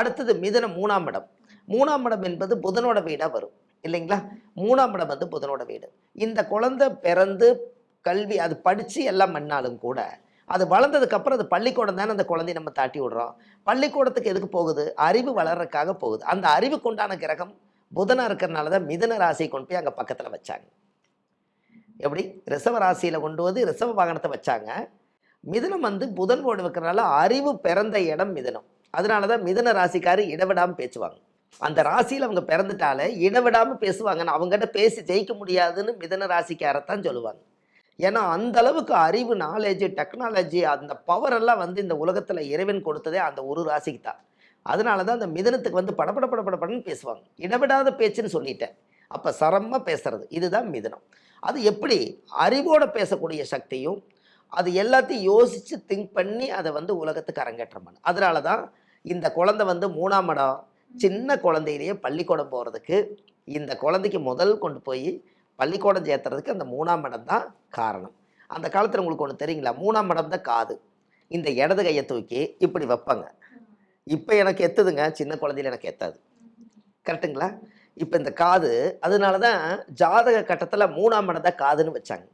அடுத்தது மிதனம் மூணாம் இடம். மூணாம் இடம் என்பது புதனோட வீடாக வரும். இல்லைங்களா? மூணாம் இடம் வந்து புதனோட வீடு. இந்த குழந்தை பிறந்து கல்வி அது படித்து எல்லாம் பண்ணாலும் கூட அது வளர்ந்ததுக்கப்புறம் அது பள்ளிக்கூடம் தானே அந்த குழந்தைய நம்ம தாட்டி விடுறோம். பள்ளிக்கூடத்துக்கு எதுக்கு போகுது? அறிவு வளர்றதுக்காக போகுது. அந்த அறிவுக்கு உண்டான கிரகம் புதனாக இருக்கிறனால தான் மிதன ராசியை கொண்டு போய் அங்கே பக்கத்தில் வச்சாங்க. எப்படி? ரிசவ ராசியில் கொண்டு வந்து ரிசவ வாகனத்தை வச்சாங்க. மிதனம் வந்து புதன் போடு வைக்கிறனால அறிவு பிறந்த இடம் மிதனம். அதனால தான் மிதன ராசிக்காரு இடவிடாமல் பேசுவாங்க. அந்த ராசியில் அவங்க பிறந்துட்டாலே இடவிடாமல் பேசுவாங்கன்னு அவங்ககிட்ட பேசி ஜெயிக்க முடியாதுன்னு மிதன ராசிக்காரத்தான் சொல்லுவாங்க. ஏன்னா அந்த அளவுக்கு அறிவு நாலேஜ் டெக்னாலஜி அந்த பவர் எல்லாம் வந்து இந்த உலகத்தில் இறைவன் கொடுத்ததே அந்த ஒரு ராசிக்கு தான் அதனால தான் அந்த மிதனத்துக்கு வந்து படபட படப்படப்படன்னு பேசுவாங்க. இடவிடாத பேச்சுன்னு சொல்லிட்டேன். அப்போ சரமாக பேசுறது. இதுதான் மிதனம். அது எப்படி? அறிவோட பேசக்கூடிய சக்தியும் அது எல்லாத்தையும் யோசித்து திங்க் பண்ணி அதை வந்து உலகத்துக்கு அரங்கேற்றம் பண்ணு. அதனால தான் இந்த குழந்தை வந்து மூணாம் இடம். சின்ன குழந்தையிலேயே பள்ளிக்கூடம் போகிறதுக்கு இந்த குழந்தைக்கு முதல் கொண்டு போய் பள்ளிக்கூடம் சேர்த்துறதுக்கு அந்த மூணாம் இடம் தான் காரணம். அந்த காலத்தில் உங்களுக்கு ஒன்று தெரியுங்களா? மூணாம் இடம் தான் காது. இந்த இடது கையை தூக்கி இப்படி வைப்பாங்க. இப்போ எனக்கு எத்துதுங்க. சின்ன குழந்தையில எனக்கு எத்தாது. கரெக்டுங்களா இப்போ இந்த காது அதனால தான் ஜாதக கட்டத்தில் மூணாம் இடம் தான் காதுன்னு வச்சாங்க.